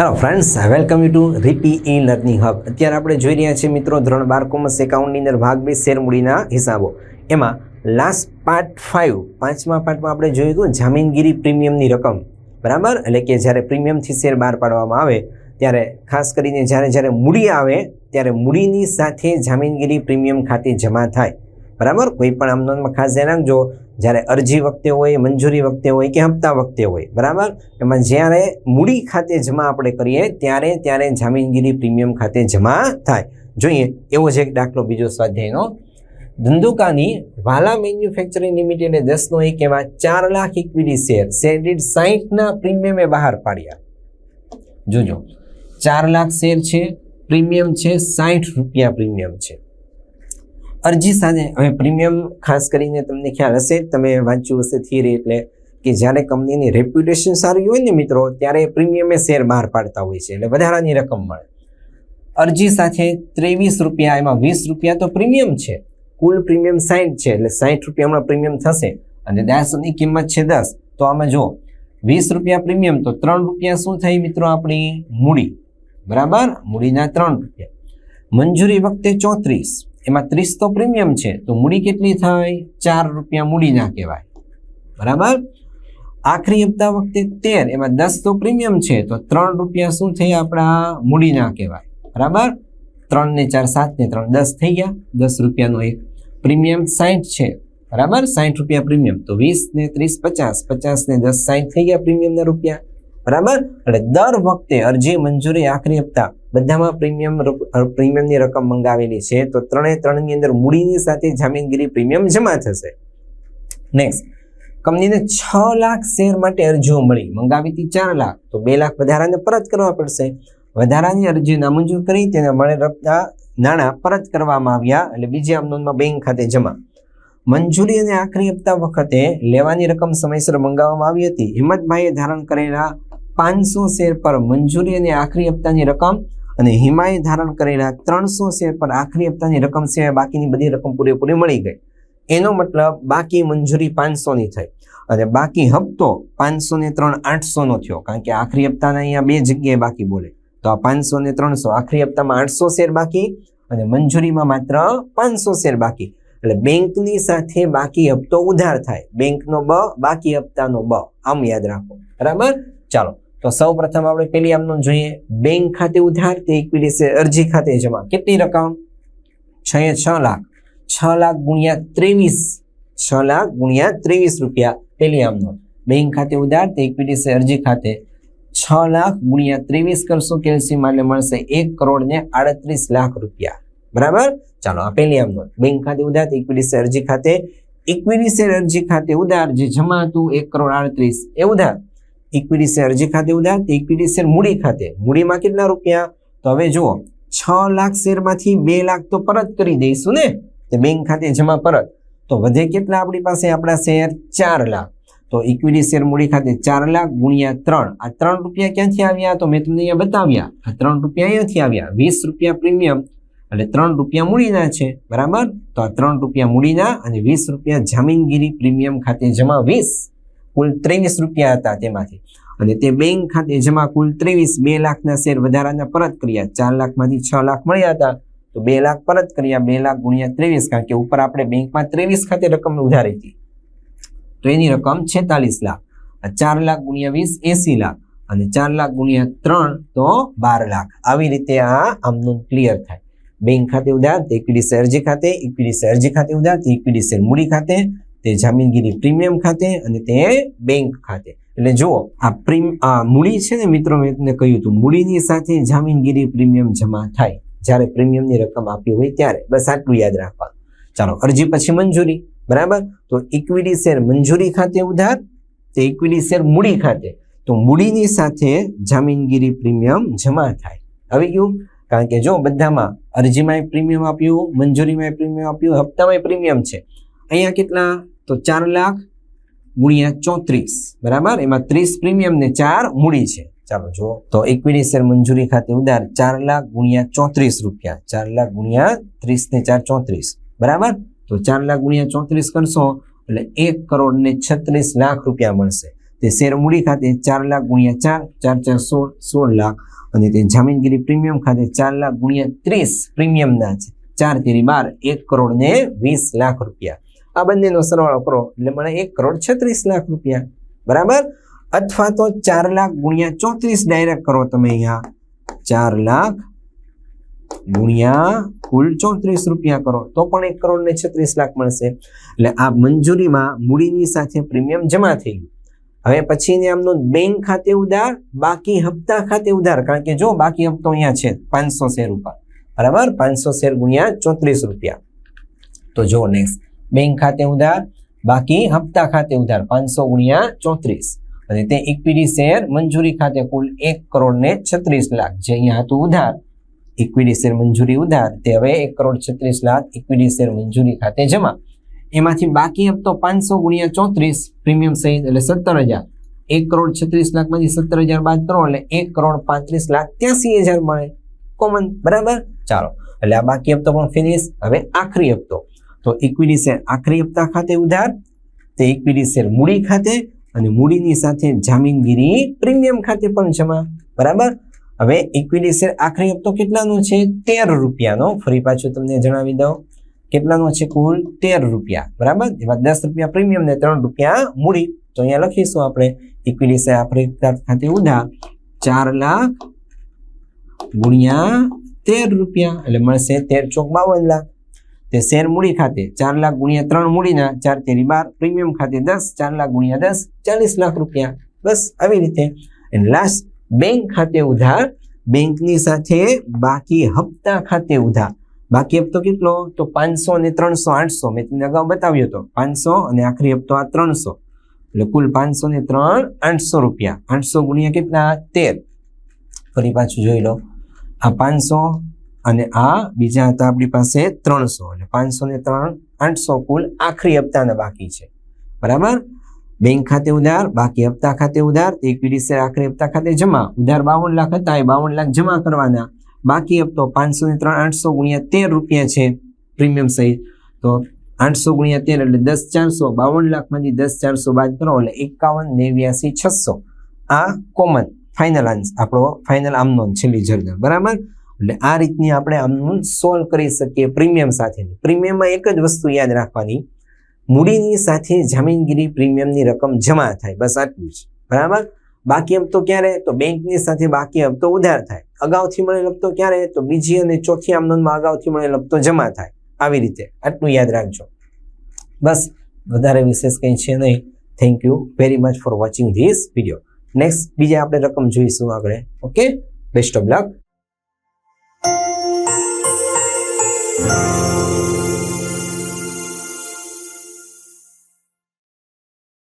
Hello friends welcome you to રીપી E learning hub અત્યારે આપણે જોઈ રહ્યા છીએ મિત્રો ધોરણ બાર કોમર્સ એકાઉન્ટની અંદર ભાગ બે, શેરમૂડીના હિસાબો. એમાં લાસ્ટ પાર્ટ ફાઇવ પાંચમા પાર્ટમાં આપણે જોયું હતું જામીનગીરી પ્રીમિયમની રકમ. બરાબર? એટલે કે જ્યારે પ્રીમિયમથી શેર બહાર પાડવામાં આવે, ત્યારે ખાસ કરીને જ્યારે જ્યારે મૂડી આવે, ત્યારે મૂડીની સાથે જામીનગીરી પ્રીમિયમ ખાતે જમા થાય. બરાબર? કોઈ પણ આમ ખાસ ધ્યાન રાખજો. જ્યારે અરજી વખતે હોય, મંજૂરી વખતે હોય કે હપ્તા વખતે હોય, બરાબર? એમાં જ્યારે મૂડી ખાતે જમા આપણે કરીએ, ત્યારે ત્યારે જામીનગીરી પ્રીમિયમ ખાતે જમા થાય. જોઈએ, એવો જ એક દાખલો બીજો સ્વાધ્યાયનો. ધંધુકાની વાલા મેન્યુફેક્ચરિંગ લિમિટેડે દસનો એક એવા ચાર લાખ ઇક્વિટી શેર. શેર દીઠ સાહીઠના પ્રીમિયમે બહાર પાડ્યા. જોજો. ચાર લાખ શેર છે, પ્રીમિયમ છે સાહીઠ રૂપિયા પ્રીમિયમ છે. અરજી સાથે હવે પ્રીમિયમ ખાસ કરીને તમને ખ્યાલ હશે, તમે વાંચ્યું હશે થિયરી એટલે કે જ્યારે કંપનીની રેપ્યુટેશન સારી હોય ને મિત્રો, ત્યારે પ્રીમિયમે શેર બહાર પાડતા હોય છે એટલે વધારાની રકમ મળે. અરજી સાથે ત્રેવીસ રૂપિયા, એમાં વીસ રૂપિયા તો પ્રીમિયમ છે. કુલ પ્રીમિયમ સાઠ છે એટલે સાઠ રૂપિયા હમણાં પ્રીમિયમ થશે અને દાસની કિંમત છે દસ. તો આમાં જો વીસ રૂપિયા પ્રીમિયમ તો ત્રણ રૂપિયા શું થઈ મિત્રો આપણી? મૂડી. બરાબર? મૂડીના ત્રણ રૂપિયા. મંજૂરી વખતે ચોત્રીસ. એમાં ત્રીસ તો પ્રીમિયમ છે, તો મૂડી કેટલી થાય? ચાર રૂપિયા મૂડી ના કહેવાય. બરાબર? આખરી હપ્તા વખતે તેર, એમાં દસ તો પ્રીમિયમ છે, તો ત્રણ રૂપિયા શું થયા આપણા મૂડી ના કહેવાય. બરાબર? ત્રણ ને ચાર સાત ને ત્રણ, દસ થઈ ગયા. દસ રૂપિયાનો એક પ્રીમિયમ સાઠ છે. બરાબર? સાઠ રૂપિયા પ્રીમિયમ. તો વીસ ને ત્રીસ, પચાસ પચાસ ને દસ સાઠ થઈ ગયા પ્રીમિયમના રૂપિયા. બરાબર? એટલે દર વખતે અરજી મંજૂરી આખરી હપ્તા બધામાં પ્રીમિયમ પ્રીમિયમની રકમ મંગાવેલી છે, તો ત્રણે ત્રણની અંદર મૂડીની સાથે જામીનગીરી પ્રીમિયમ જમા થશે. નેક્સ્ટ કંપનીને છ લાખ શેર માટે અરજીઓ મળી. મંગાવી હતી ચાર લાખ, તો બે લાખ વધારાને પરત કરવા પડશે. વધારાની અરજી નામંજૂર કરી તેને મળે રકતા નાણાં પરત કરવામાં આવ્યા એટલે બીજી આમનોંધમાં બેંક ખાતે જમા. મંજૂરી અને આખરી હપ્તા વખતે લેવાની રકમ સમયસર મંગાવવામાં આવી હતી. હિંમતભાઈએ ધારણ કરેલા પાંચસો શેર પર મંજૂરી અને આખરી હપ્તાની રકમ અને હિમાએ ધારણ કરેલા ત્રણસો શેર પર આખરી હપ્તાની રકમ સિવાય બાકીની બધી રકમ પૂરેપૂરી મળી ગઈ. એનો મતલબ બાકી મંજૂરી પાંચસોની થઈ અને બાકી હપ્તો પાંચસો ને ત્રણ આઠસોનો થયો. કારણ કે આખરી હપ્તાના અહીંયા બે જગ્યાએ બાકી બોલે. તો આ પાંચસો ને ત્રણસો, આખરી હપ્તામાં આઠસો શેર બાકી અને મંજૂરીમાં માત્ર પાંચસો શેર બાકી. એટલે બેંકની સાથે બાકી હપ્તો ઉધાર થાય. બેંકનો બ, બાકી હપ્તાનો બ. આમ યાદ રાખો. બરાબર? ચાલો. તો સૌ પ્રથમ આપણે પેલી આમનું જોઈએ. બેંક ખાતે ઉધાર તે ઇક્વિટી અરજી ખાતે જમા. કેટલી રકમ? છ એ છ લાખ. છ લાખ ગુણ્યા ત્રેવીસ. છ લાખ ગુણ્યા ત્રેવીસ રૂપિયા. પેલી આમનો. બેંક ખાતે ઉધાર તે ઇક્વિટી અરજી ખાતે છ લાખ ગુણ્યા ત્રેવીસ કરશું કેલ્સિયમ એટલે મળશે એક કરોડ ને આડત્રીસ લાખ રૂપિયા. બરાબર? ચાલો, આ પેલી આમનો. બેંક ખાતે ઉધાર ઇક્વિટી અરજી ખાતે ઇક્વિટી અરજી ખાતે ઉધાર જે જમા હતું, એક કરોડ આડત્રીસ. એ ઉધાર. ઇક્વિટી શેર અરજી ખાતે ઉદાહરણ ઇક્વિટી શેર મૂડી ખાતે. મૂડીમાં કેટલા રૂપિયા? તો હવે જુઓ, છ લાખ શેરમાંથી બે લાખ તો પરત કરી દઈશું ને? તે બેંક ખાતે જમા પરત. તો વધે કેટલા આપણી પાસે? આપણા શેર ચાર લાખ. તો ઇક્વિટી શેર મૂડી ખાતે ચાર લાખ ગુણ્યા ત્રણ. આ ત્રણ રૂપિયા ક્યાંથી આવ્યા? તો મેં તમને અહીંયા બતાવ્યા. આ ત્રણ રૂપિયા અહીંયાથી આવ્યા. વીસ રૂપિયા પ્રીમિયમ એટલે ત્રણ રૂપિયા મૂડીના છે. બરાબર? તો આ ત્રણ રૂપિયા મૂડીના અને વીસ રૂપિયા જામીનગીરી પ્રીમિયમ ખાતે જમા વીસ. કુલ ત્રેવીસ રૂપિયા હતા તેમાંથી. અને તે બેંક ખાતે જમા કુલ ત્રેવીસ બે લાખના શેર વધારાના પરત કર્યા ચાર લાખમાંથી છ લાખ મળ્યા હતા. તો બે લાખ પરત કર્યા બે લાખ ગુણ્યા ત્રેવીસ કારણ કે ઉપર આપણે બેંકમાં ત્રેવીસ ખાતે રકમ ઉધારી હતી. તો એની રકમ છેતાલીસ લાખ ચાર લાખ ગુણ્યા વીસ એસી લાખ અને ચાર લાખ ગુણ્યા ત્રણ તો બાર લાખ. આવી રીતે આ આમનું ક્લિયર થાય. બેંક ખાતે ઉધાર, તો ઇક્વિટી શેર અરજી ખાતે, ઇક્વિટી શેર અરજી ખાતે ઉધાર, તો ઇક્વિટી શેર મૂડી ખાતે તે જામીનગીરી પ્રીમિયમ ખાતે અને તે બેંક ખાતે. એટલે જુઓ, આ પ્રીમ, આ મૂડી છે ને મિત્રો મેં તમને કહ્યું હતું, મૂડીની સાથે જામીનગીરી પ્રીમિયમ જમા થાય. જ્યારે પ્રીમિયમની રકમ આપી હોય ત્યારે. બસ આટલું યાદ રાખવાનું. ચાલો, અરજી પછી મંજૂરી. બરાબર? તો ઇક્વિટી શેર મંજૂરી ખાતે ઉધાર, તે ઇક્વિટી શેર મૂડી ખાતે. તો મૂડીની સાથે જામીનગીરી પ્રીમિયમ જમા થાય. આવી ગયું? કારણ કે જો બધામાં અરજીમાં પ્રીમિયમ આપ્યું, મંજૂરીમાં પ્રીમિયમ આપ્યું, હપ્તામાં પ્રીમિયમ છે. અહીંયા કેટલા? તો ચાર લાખ ગુણ્યા ચોત્રીસ. બરાબર? એમાં ત્રીસ પ્રીમિયમ ને ચાર મૂડી છે. ચાલો જુઓ. તો ઇક્વિટી શેર મંજૂરી ખાતે ઉધાર ચાર લાખ ગુણ્યા ચોત્રીસ રૂપિયા. ચાર લાખ ગુણ્યા ત્રીસ ને ચાર ચોત્રીસ. બરાબર? તો ચાર લાખ ગુણ્યા ચોત્રીસ કરશો, એટલે એક કરોડ ને છત્રીસ લાખ રૂપિયા મળશે. તે શેર મૂડી ખાતે ચાર લાખ ગુણ્યા ચાર ચાર ચાર સોળ સોળ લાખ. અને તે જામીનગીરી પ્રીમિયમ ખાતે ચાર લાખ ગુણ્યા ત્રીસ પ્રીમિયમના છે. ચાર તેરી બાર, એક કરોડ ને વીસ લાખ રૂપિયા. આ બંનેનો સરવાળો કરો. એટલે મને એક કરોડ છત્રીસ લાખ રૂપિયા. બરાબર? અથવા તો ચાર લાખ ગુણ્યા ચોત્રીસ ડાયરેક્ટ કરો તમે અહીંયા. ચાર લાખ ગુણ્યા કુલ ચોત્રીસ રૂપિયા કરો. તો પણ એક કરોડ ને છત્રીસ લાખ મળશે. એટલે આ મંજૂરીમાં મૂડીની સાથે પ્રીમિયમ જમા થઈ ગયું. હવે પછીની આમનો બેંક ખાતે ઉધાર, બાકી હપ્તા ખાતે ઉધાર. કારણ કે જો બાકી હપ્તો અહીંયા છે, પાંચસો શેર ઉપર. બરાબર? પાંચસો શેર ગુણ્યા ચોત્રીસ રૂપિયા. તો જો નેક્સ્ટ બેંક ખાતે ઉધાર, બાકી હપ્તા ખાતે ઉધાર પાંચસો ગુણ્યા ચોત્રીસ. અને તે ઇક્વિટી શેર મંજૂરી ખાતે કુલ એક કરોડ ને છત્રીસ લાખ. જે અહીંયા હતું ઉધાર. ઇક્વિટી શેર મંજૂરી ઉધાર. તે હવે એક કરોડ છત્રીસ લાખ ઇક્વિટી શેર મંજૂરી ખાતે જમા. એમાંથી બાકી હપ્તો પાંચસો ગુણ્યા ચોત્રીસ, પ્રીમિયમ સહિત એટલે સત્તર હજાર. એક કરોડ છત્રીસ લાખમાંથી સત્તર હજાર બાદ કરો એટલે એક કરોડ પાંત્રીસ લાખ ત્યાસી હજાર મળે. કોમન. બરાબર? ચાલો. એટલે આ બાકી હપ્તો પણ ફિનિશ હવે આખરી હપ્તો. તો ઇક્વિટી શેર આખરી હપ્તા ખાતે ઉધાર, તે ઇક્વિટી શેર મૂડી ખાતે અને મૂડીની સાથે જામીનગીરી પ્રીમિયમ ખાતે પણ જમા. બરાબર? હવે ઇક્વિટી શેર આખરી હપ્તો કેટલાનો છે? તેર રૂપિયાનો. ફરી પાછું તમને જણાવી દઉં. કેટલાનો છે કુલ? તેર રૂપિયા. બરાબર? એમાં દસ રૂપિયા પ્રીમિયમ ને ત્રણ રૂપિયા મૂડી. તો અહીંયા લખીશું આપણે ઇક્વિટી શેર આખરી હપ્તા ખાતે ઉધાર ચાર લાખ ગુણ્યા તેર રૂપિયા. એટલે મળશે તેર ચોક બાવન લાખ. તે શેર મૂડી ખાતે ચાર લાખ ગુણ્યા ત્રણ મૂડીના ચાર તેરી બાર, પ્રીમિયમ ખાતે દસ, ચાર લાખ ગુણ્યા દસ, ચાલીસ લાખ રૂપિયા. બસ આવી રીતે. એન્ડ લાસ્ટ બેંક ખાતે ઉધાર. બેંકની સાથે બાકી હપ્તા ખાતે ઉધાર. બાકી હપ્તો કેટલો? તો પાંચસો અને ત્રણસો, આઠસો. મેં તમને અગાઉ બતાવ્યો હતો. પાંચસો અને આખરી હપ્તો આ ત્રણસો. એટલે કુલ પાંચસો ને ત્રણ, આઠસો રૂપિયા. આઠસો ગુણ્યા કેટલા? તેર. ફરી પાછું જોઈ લો. આ પાંચસો અને આ બીજા હતા આપણી પાસે ત્રણસો એટલે પાંચસો ને ત્રણ, આઠસો કુલ આખરી હપ્તાના બાકી છે. બરાબર? બેંક ખાતે ઉધાર, બાકી હપ્તા ખાતે ઉધાર ઇક્વિટી શેર આખરી હપ્તા ખાતે જમા. ઉધાર બાવન લાખ હતા, એ બાવન લાખ જમા કરવાના. બાકી હપ્તો પાંચસો ને ત્રણ, આઠસો ગુણ્યા તેર રૂપિયા છે પ્રીમિયમ સહિત. તો આઠસો ગુણ્યા તેર એટલે દસ ચારસો, બાવન લાખમાંથી દસ ચારસો બાદ કરો એટલે એકાવન, નેવ્યાસી, છસો. આ કોમન ફાઇનલ આન્સ આપણો ફાઇનલ આમનો છેલ્લી જર્નલ. બરાબર? એટલે આ રીતની આપણે આમનું સોલ્વ કરી શકીએ પ્રીમિયમ સાથેની. પ્રીમિયમમાં એક જ વસ્તુ યાદ રાખવાની, મૂડીની સાથે જામીનગીરી પ્રીમિયમની રકમ જમા થાય, બસ આટલું જ. બરાબર? બાકી હપ્તો ક્યારે? તો બેંકની સાથે બાકી હપ્તો ઉધાર થાય. અગાઉથી મળેલ હપ્તો ક્યારે? તો બીજી અને ચોથી આમદનમાં અગાઉથી મળેલ હપ્તો જમા થાય. આવી રીતે. આટલું યાદ રાખજો. બસ, વધારે વિશેષ કંઈ છે નહીં. Thank you very much for watching this video next બીજા આપણે રકમ જોઈશું આગળ. Okay best of luck